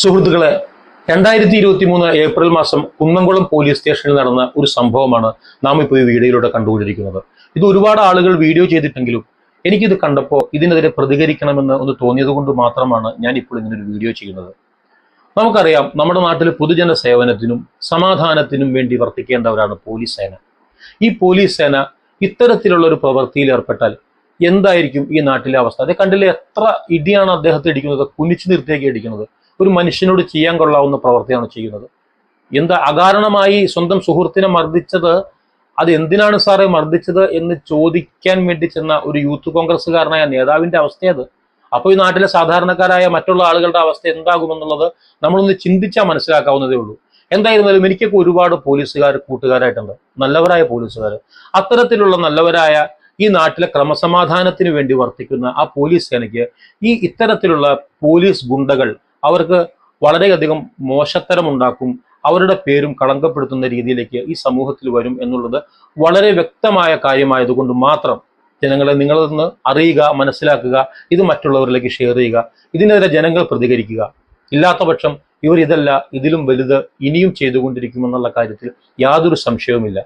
സുഹൃത്തുക്കളെ രണ്ടായിരത്തി ഇരുപത്തി മൂന്ന് ഏപ്രിൽ മാസം കുന്നംകുളം പോലീസ് സ്റ്റേഷനിൽ നടന്ന ഒരു സംഭവമാണ് നാം ഇപ്പോൾ ഈ വീഡിയോയിലൂടെ കണ്ടുകൊണ്ടിരിക്കുന്നത്. ഇത് ഒരുപാട് ആളുകൾ വീഡിയോ ചെയ്തിട്ടെങ്കിലും എനിക്കിത് കണ്ടപ്പോൾ ഇതിനെതിരെ പ്രതികരിക്കണമെന്ന് ഒന്ന് തോന്നിയത് കൊണ്ട് മാത്രമാണ് ഞാൻ ഇപ്പോൾ ഇങ്ങനെ ഒരു വീഡിയോ ചെയ്യുന്നത്. നമുക്കറിയാം നമ്മുടെ നാട്ടിൽ പൊതുജന സേവനത്തിനും സമാധാനത്തിനും വേണ്ടി വർത്തിക്കേണ്ടവരാണ് പോലീസ് സേന. ഈ പോലീസ് സേന ഇത്തരത്തിലുള്ള ഒരു പ്രവൃത്തിയിൽ ഏർപ്പെട്ടാൽ എന്തായിരിക്കും ഈ നാട്ടിലെ അവസ്ഥ? അത് കണ്ടില്ലേ എത്ര ഇടിയാണ് അദ്ദേഹത്തെ ഇടിക്കുന്നത്? കുനിച്ചു നിർത്തിയൊക്കെ ഇടിക്കുന്നത്. ഒരു മനുഷ്യനോട് ചെയ്യാൻ കൊള്ളാവുന്ന പ്രവൃത്തിയാണ് ചെയ്യുന്നത്. എന്താ അകാരണമായി സ്വന്തം സുഹൃത്തിനെ മർദ്ദിച്ചത് അത് എന്തിനാണ് സാറേ മർദ്ദിച്ചത് എന്ന് ചോദിക്കാൻ വേണ്ടി ചെന്ന ഒരു യൂത്ത് കോൺഗ്രസ്സുകാരനായ നേതാവിന്റെ അവസ്ഥയത്? അപ്പോൾ ഈ നാട്ടിലെ സാധാരണക്കാരായ മറ്റുള്ള ആളുകളുടെ അവസ്ഥ എന്താകുമെന്നുള്ളത് നമ്മളൊന്ന് ചിന്തിച്ചാൽ മനസ്സിലാക്കാവുന്നതേ ഉള്ളൂ. എന്തായിരുന്നാലും എനിക്കൊക്കെ ഒരുപാട് പോലീസുകാർ കൂട്ടുകാരായിട്ടുണ്ട്. നല്ലവരായ പോലീസുകാർ. അത്തരത്തിലുള്ള നല്ലവരായ ഈ നാട്ടിലെ ക്രമസമാധാനത്തിന് വേണ്ടി വർത്തിക്കുന്ന ആ പോലീസ് സേനയ്ക്ക് ഈ ഇത്തരത്തിലുള്ള പോലീസ് ഗുണ്ടകൾ അവർക്ക് വളരെയധികം മോശത്തരം ഉണ്ടാക്കും അവരുടെ പേരും കളങ്കപ്പെടുത്തുന്ന രീതിയിലേക്ക് ഈ സമൂഹത്തിൽ വരും എന്നുള്ളത് വളരെ വ്യക്തമായ കാര്യമായതുകൊണ്ട് മാത്രം ജനങ്ങളെ നിങ്ങളിൽ നിന്ന് അറിയുക മനസ്സിലാക്കുക ഇത് മറ്റുള്ളവരിലേക്ക് ഷെയർ ചെയ്യുക. ഇതിനെതിരെ ജനങ്ങൾ പ്രതികരിക്കുക. ഇല്ലാത്തപക്ഷം ഇവർ ഇതല്ല ഇതിലും വലുത് ഇനിയും ചെയ്തുകൊണ്ടിരിക്കുമെന്നുള്ള കാര്യത്തിൽ യാതൊരു സംശയവുമില്ല.